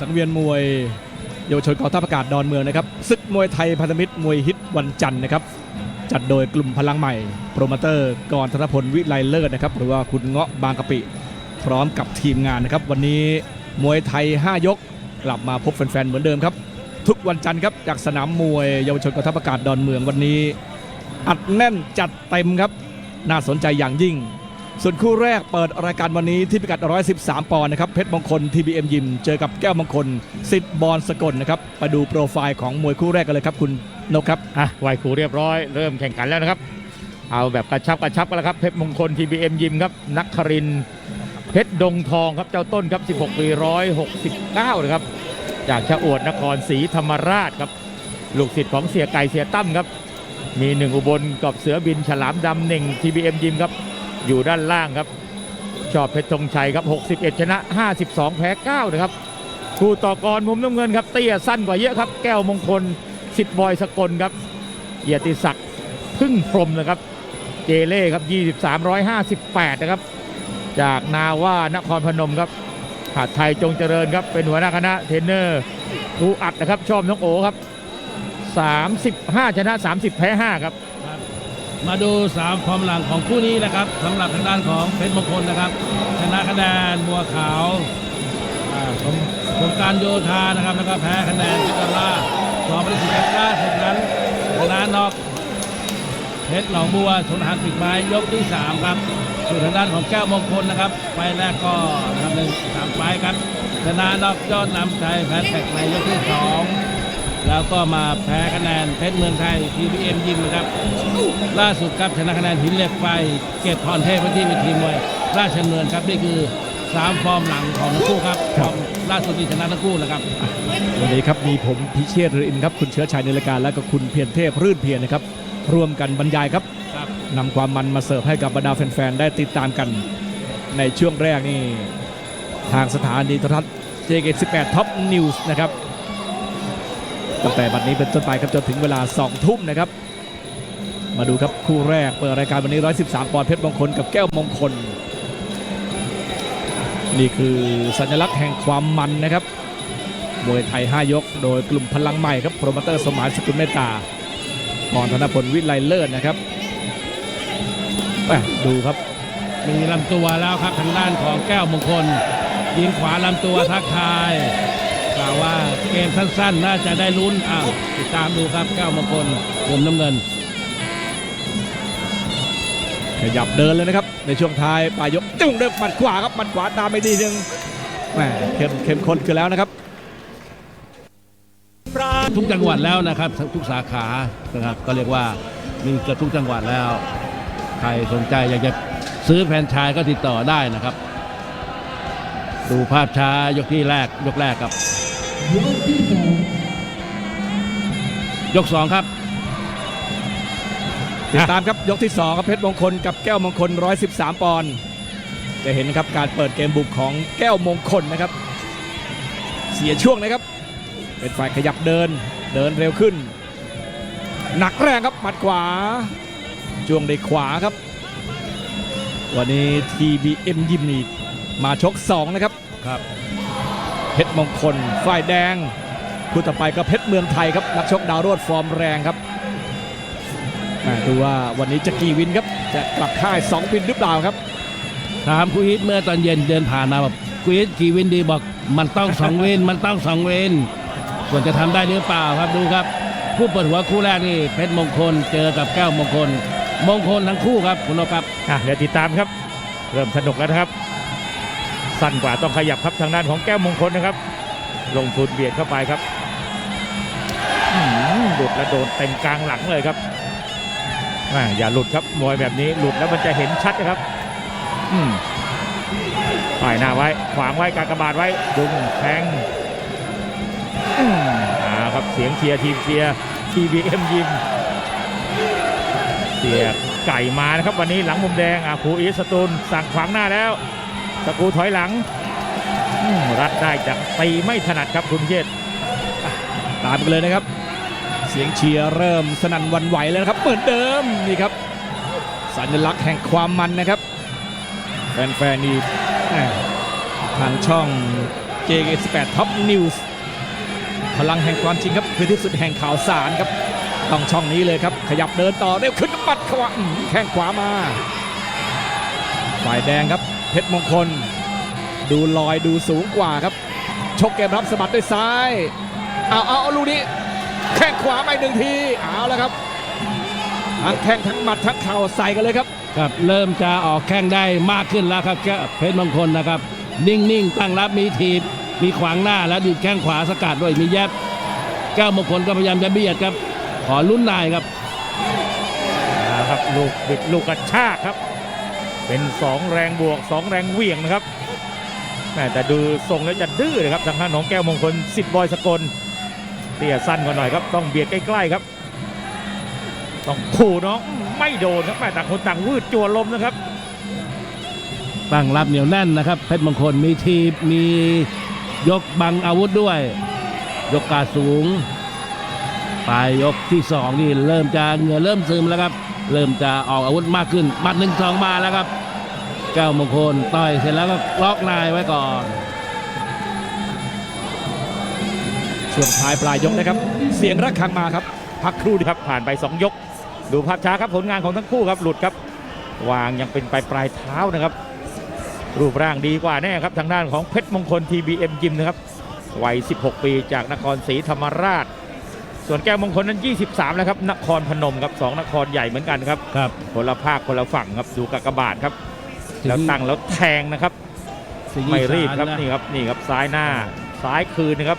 สังเวียนมวยเยาวชนกองทัพอากาศดอนเมืองนะครับศึกมวยไทยพันธมิตรมวยฮิตวันจันทร์นะครับ จัดโดยกลุ่มพลังใหม่ โปรโมเตอร์กรธนพลวิไลเลิศนะครับ หรือว่าคุณเงาะบางกะปิ พร้อมกับทีมงานนะครับ วันนี้มวยไทย 5 ยก กลับมาพบแฟนๆเหมือนเดิมครับ ทุกวันจันทร์ครับจากสนามมวยเยาวชนกองทัพอากาศดอนเมืองวันนี้ อัดแน่นจัดเต็มครับ น่าสนใจอย่างยิ่ง ส่วนคู่แรกเปิดรายการวันนี้ที่พิกัด 113 ปอนด์นะครับเพชรมงคล TBM ยิม เจอกับแก้วมงคลสิทธิ์บอลสกลนะครับไปดูโปรไฟล์ของมวยคู่แรกกันเลยครับคุณนกครับอะไหวครูเรียบร้อยเริ่มแข่งขันแล้วนะครับ เอาแบบกระชับกระชับกันแล้วครับเพชรมงคล TBM ยิมครับนักครินเพชรดงทองครับเจ้าต้นครับ 16ปี169นะครับจากชะอวดนครศรีธรรมราชครับลูกศิษย์ของเสียไก่เสียตั้มครับ มีหนึ่งอุบลกับเสือบินฉลามดำหนึ่ง TBM ยิมครับ อยู่ด้านล่างครับ ชอบเพชรธงชัยครับ 61 ชนะ 52 แพ้ 9 นะครับคู่ต่อกรมุมน้ำเงินครับ เตี้ยสั้นกว่าเยอะครับ แก้วมงคลสิทธิ์บอยสกลครับเกียติศักดิ์พึ่งพรมนะครับ เจเล่ครับ 23 158 นะครับ จากนาว่านครพนมครับหาดไทยจงเจริญครับ เป็นหัวหน้าคณะเทรนเนอร์ครูอัดนะครับ ชอบน้องโอครับ 35 ชนะ 30 แพ้ 5 ครับ มาดูสามฟอร์มหลังของคู่นี้นะครับสำหรับทางด้านของเพชรมงคลนะครับชนะคะแนนบัวขาวอ่าของการโยธานะครับแล้วก็แพ้คะแนนเพชรดอลลาร์สองบริษัทล่าสุดนั้นชนะนอกเพชรหนองบัวชนหันปิดไม้ยกที่สามครับส่วนทางด้านของแก้วมงคลนะครับไฟแรกก็ทำหนึ่งสามไฟครับชนะนอกยอดนำชัยแพ้แท็กในยกที่สอง แล้วก็มาแพ้คะแนนเพชรเมืองไทยทีพีเอ็มยิมนะครับ ล่าสุดครับชนะคะแนนหินเหล็กไฟเก็บพรเทพไว้ที่เวทีมวยราชดำเนินครับนี่คือสามฟอร์มหลังของทั้งคู่ครับฟอร์มล่าสุดที่ชนะทั้งคู่นะครับวันนี้ครับมีผมพิเชษฐ์เรืออินครับคุณเชื้อชัยในรายการและก็คุณเพียรเทพรื่นเพียรนะครับร่วมกันบรรยายครับครับนำความมันมาเสิร์ฟให้กับบรรดาแฟนๆได้ติดตามกัน ในช่วงแรกนี่ทางสถานีโทรทัศน์ JK18 Top News นะครับ ตั้งแต่บัดนี้เป็นต้นไปครับจนถึงเวลา 2 ทุ่มนะครับ มาดูครับคู่แรกเปิดรายการวันนี้ 113 ปอนด์เพชรมงคลกับแก้วมงคล นี่คือสัญลักษณ์แห่งความมันนะครับมวยไทย 5 ยก โดยกลุ่มพลังใหม่ครับโปรโมเตอร์สมานสกุลเมตตาพรธนพลวิไลเลิศนะครับดูครับมีลำตัวแล้วครับทางด้านของแก้วมงคลยิงขวาลำตัวทักทาย กล่าวว่าเกมสั้นๆ น่าจะได้ลุ้นอ้าวติดตามดูครับแก้วมงคลมุมน้ำเงิน ขยับเดินเลยนะครับ ในช่วงท้ายปลายยกจุ้งเดินหมัดขวาครับหมัดขวาตามไม่ดีนึงแหมเข้มเข้มข้นขึ้นแล้วนะครับทุกจังหวัดแล้วนะครับ ทุกสาขานะครับก็เรียกว่ามีเกือบทุกจังหวัดแล้ว ใครสนใจอยากจะซื้อแฟรนไชายก็ติดต่อได้นะครับ ดูภาพช้ายกที่แรกยกแรกครับ ยกสองครับ ติดตามครับยกที่2ครับเพชรมงคลกับแก้วมงคล 113 ปอนด์จะเห็นนะครับการเปิดเกมบุกของแก้วมงคลนะครับ เสียช่วงนะครับ เป็นฝ่ายขยับเดินเดินเร็วขึ้น หนักแรงครับหมัดขวาช่วงด้วยขวาครับ วันนี้ TBM ยิมนี่มาชก 2 นะครับครับ เพชรมงคลฝ่ายแดงคู่ต่อไปก็เพชรเมืองไทยครับนักชกดาวโรดฟอร์มแรงครับอ่าดูว่าวันนี้จะกี่วินครับจะกลับค่าย2วินหรือเปล่าครับ ถามคุยฮิตเมื่อตอนเย็นเดินผ่านมาแบบคุยฮิตกี่วินดีบอกมันต้องสองวินมันต้องสองวินส่วนจะทำได้หรือเปล่าครับดูครับผู้เปิดหัวคู่แรกนี่เพชรมงคลเจอกับแก้วมงคล มงคลทั้งคู่ครับคุณนกครับอะเดี๋ยวติดตามครับ เริ่มสนุกแล้วนะครับ สั้นกว่าต้องขยับครับทางด้านของแก้วมงคลนะครับ ลงทุนเบียดเข้าไปครับหลุดแล้วโดนเต็มกลางหลังเลยครับอย่าหลุดครับมวยแบบนี้หลุดแล้วมันจะเห็นชัดนะครับอืมปล่อยหน้าไว้ ขวางไว้กากบาดไว้ดึงแทงอ่าครับเสียงเชียร์ทีมเชียร์ TBM ยิมเสียไก่มานะครับวันนี้หลังมุมแดงอะครูอีสตูลสั่งขวางหน้าแล้ว ตะกูถอยหลัง รัดได้จากตีไม่ถนัดครับคุณเชษตามกันเลยนะครับ เสียงเชียร์เริ่มสนั่นวันไหวแล้วนะครับ เหมือนเดิมนี่ครับ สัญลักษณ์แห่งความมันนะครับ แฟนๆนี่ทางช่อง JK18 Top News พลังแห่งความจริงครับคือที่สุดแห่งข่าวสารครับต้องช่องนี้เลยครับ ขยับเดินต่อเร็วขึ้นปัดขวาแข้งขวามา ฝ่ายแดงครับ เพชรมงคล ดูลอยดูสูงกว่าครับ ชกเกมรับสะบัดด้วยซ้ายเอาเอาเอาลูกนี้ แข้งขวาไปหนึ่งทีเอาแล้วครับทั้งแข้งทั้งหมัดทั้งเข่าใส่กันเลยครับครับเริ่มจะออกแข้งได้มากขึ้นแล้วครับแก้วเพชรมงคลนะครับ นิ่งๆตั้งรับมีถีบมีขวางหน้าแล้วดีดแข้งขวาสกัดด้วยมีแยบแก้วมงคลก็พยายามจะเบียดครับ ขอลุ้นนายครับนะครับลูกบิดลูกกระชากครับ เป็นสองแรงบวกสองแรงเหวี่ยงนะครับแม่แต่ดูทรงแล้วจะดื้อเลยครับทางด้านของแก้วมงคลสิทธิ์บอยสกลเตี้ยสั้นกว่าหน่อยครับ ต้องเบียดใกล้ๆครับ ต้องขู่น้องไม่โดนครับแม่ต่างคนต่างวืดจั่วลมนะครับ ตั้งรับเหนียวแน่นนะครับเพชรมงคลมีทีมียกบังอาวุธด้วย ยกกาสูง ลายยกที่สองนี่เริ่มจะเหงื่อเริ่มซึมแล้วครับ เริ่มจะออกอาวุธมากขึ้นมัดหนึ่งสองมาแล้วครับแก้วมงคลต่อยเสร็จแล้วก็ล็อกนายไว้ก่อนช่วงท้ายปลายยกนะครับ เสียงระฆังมาครับ พักครู่ดีครับผ่านไป 2 ยก ดูภาพช้าครับผลงานของทั้งคู่ครับหลุดครับ วางยังเป็นปลายปลายเท้านะครับ รูปร่างดีกว่าแน่ครับ ทางด้านของเพชรมงคล TBM ยิมนะครับวัย 16 ปีจากนครศรีธรรมราช ส่วนแก้วมงคลนั้น 23 แล้วครับ นครพนมครับสองนครใหญ่เหมือนกันครับ ครับ คนละภาคคนละฝั่งครับ ดูกากบาทครับ แล้วตั้งแล้วแทงนะครับ สิงห์ไม่อีสานรีบครับนะนี่ครับนี่ครับซ้ายหน้าซ้ายคืนนะครับ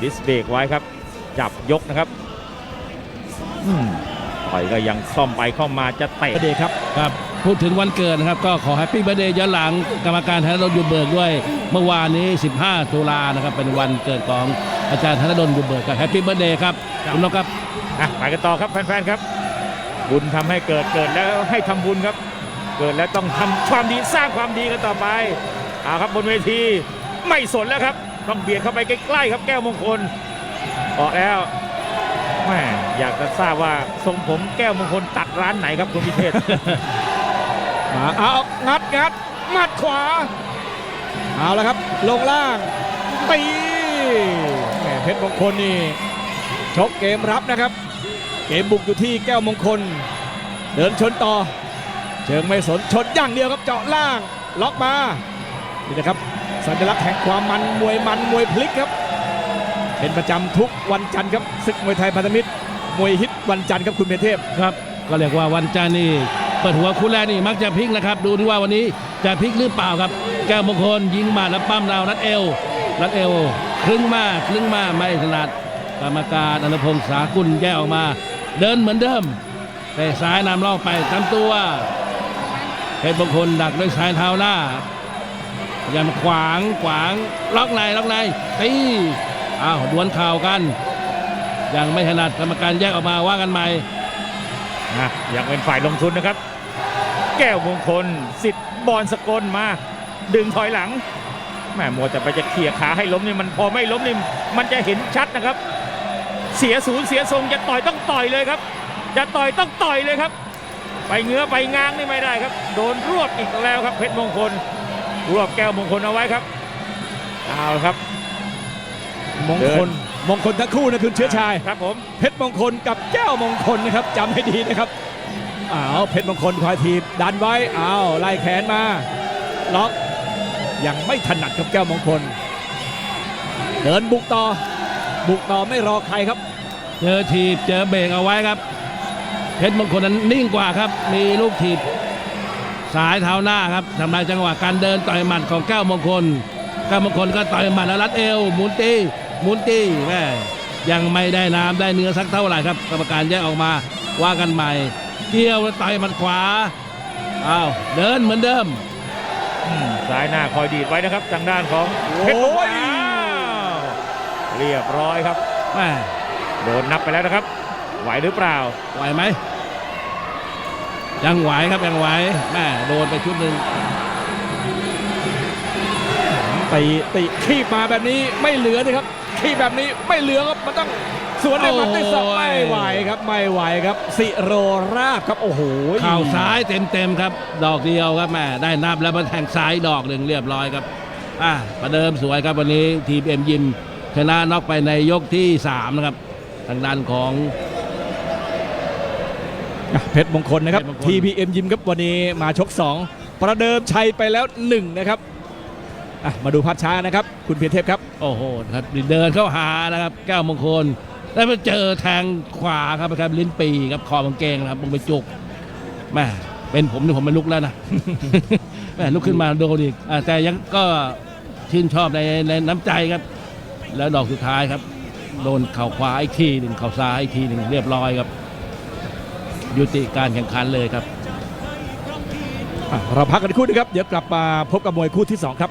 ดิสเบรกไว้ครับ จับยกนะครับอืมต่อยก็ยังซ่อมไปเข้ามาจะเตะประเดครับครับ พูดถึงวันเกิดนะครับ ก็ขอแฮปปี้เบ t ร์ a เดย์ย้อนหลังกรรมการธนดลอยู่เบิกด้วย เมื่อวานนี้ 15 ตุลานะครับ เป็นวันเกิดของ อาจารย์ธนดลอยู่เบิกครับแฮปปี้เบ t ร์ a เดย์ครับคุณนกครับอะไปกันต่อครับแฟนๆครับ บุญทำให้เกิดเกิดแล้วให้ทำบุญครับ เกิดแล้วต้องทำความดีสร้างความดีกันต่อไปเอาครับบนเวทีไม่สนแล้วครับ ต้องเบียดเข้าไปใกล้ๆครับแก้วมงคลออกแล้วแม่อยากจะทราบว่าทรงผมแก้วมงคลตัดร้านไหนครับคุณพิเชษมาเอางัดงัดหมัดขวา เอาละครับ ลงล่างตี แหมเพชรมงคลนี่ชกเกมรับนะครับ เกมบุกอยู่ที่แก้วมงคล เดินชนต่อ เชิงไม่สนชนอย่างเดียวครับเจาะล่างล็อกมานี่นะครับสัญลักษณ์แห่งความมันมวยมันมวยพลิกครับ เป็นประจำทุกวันจันทร์ครับศึกมวยไทยพันธมิตรมวยฮิตวันจันทร์ครับคุณเมเทพครับ ก็เรียกว่าวันจันทร์นี่เปิดหัวคู่แรกนี่มักจะพลิกนะครับ ดูที่ว่าวันนี้จะพลิกหรือเปล่าครับ แก้วมงคลยิงมาแล้วปั้มดาวรัดเอวรัดเอว ครึ่งมาครึ่งมาไม่ถนัดกรรมการอนุพงศ์สากุลแยกออกมา เดินเหมือนเดิมแต่ซ้ายนำล่องไปตามตัวเพชรมงคลดักด้วยซ้ายเท้าหน้ายายามขวางขวางล็อกในล็อกในตีอ้าวดวลข่าวกัน ยังไม่ถนัดกรรมการแยกออกมาว่ากันใหม่นะยังเป็นฝ่ายลงทุนนะครับ แก้วมงคลสิทธิ์บอลสกลมา ดึงถอยหลัง แหม่มัวแต่ไปจะเขี่ยขาให้ล้มนี่มันพอไม่ล้มนี่มันจะเห็นชัดนะครับ เสียศูนย์เสียทรงจะต่อยต้องต่อยเลยครับ จะต่อยต้องต่อยเลยครับ ไปเงื้อไปง้างนี่ไม่ได้ครับ โดนรวบอีกแล้วครับเพชรมงคล รวบแก้วมงคลเอาไว้ครับเอาละครับ มงคลมงคลทั้งคู่นะคุณเชื้อชายครับผมเพชรมงคลกับแก้วมงคลนะครับจำให้ดีนะครับอ้าวเพชรมงคลคอยทีบดันไว้อ้าวไล่แขนมาล็อก ยังไม่ถนัดกับแก้วมงคล เดินบุกต่อ บุกต่อไม่รอใครครับ เจอถีบเจอเบรกเอาไว้ครับ เพชรมงคลนั้นนิ่งกว่าครับ มีลูกถีบสายเท้าหน้าครับทำลายจังหวะการเดินต่อยหมัดของแก้วมงคลแก้วมงคลก็ต่อยหมัดแล้วรัดเอวหมุนตีหมุนตีแม่ยังไม่ได้น้ำได้เนื้อสักเท่าไหร่ครับกรรมการแยกออกมาว่ากันใหม่ เกี่ยวต่อยหมัดขวาอ้าวเดินเหมือนเดิม ซ้ายหน้าคอยดีดไว้นะครับทางด้านของเพชรมงคลอ้าวเรียบร้อยครับแม่โดนนับไปแล้วนะครับ ไหวหรือเปล่า ไหวไหมยังไหวครับยังไหวแม่โดนไปชุดหนึ่งตีตีขีบมาแบบนี้ไม่เหลือนะครับขีบแบบนี้ไม่เหลือครับมันต้อง สวนด้วยหมัดด้วยศอกไม่ไหวครับไม่ไหวครับ สิโรราบครับโอ้โหเข่าซ้ายเต็มๆครับ ดอกเดียวครับแม่ได้นับแล้วมันแทงซ้ายดอกหนึ่งเรียบร้อยครับอะประเดิมสวยครับวันนี้ทีมเอ็มยิมชนะน็อกไปในยกที่3นะครับทางด้านของ อะเพชรมงคลนะครับ เพชรมงคล TPM ยิมครับวันนี้มาชก 2 ประเดิมชัยไปแล้ว 1 นะครับอะมาดูภาพช้านะครับ คุณเพียรเทพครับ โอ้โหครับเดินเข้าหานะครับแก้วมงคล แล้วไปเจอแทงขวาครับครับลิ้นปีครับคอกางเกงนะครับลงไปจุกแม่เป็นผมนี่ผมไม่ลุกแล้วนะแม่ลุกขึ้นมาโดนอีกแต่ยังก็ชื่นชอบในในน้ำใจครับ แล้วดอกสุดท้ายครับ โดนเข่าขวาอีกทีหนึ่งเข่าซ้ายอีกทีหนึ่งเรียบร้อยครับ ยุติการแข่งขันเลยครับ เราพักกันคู่นะครับ เดี๋ยวกลับมาพบกับมวยคู่ที่ 2 ครับ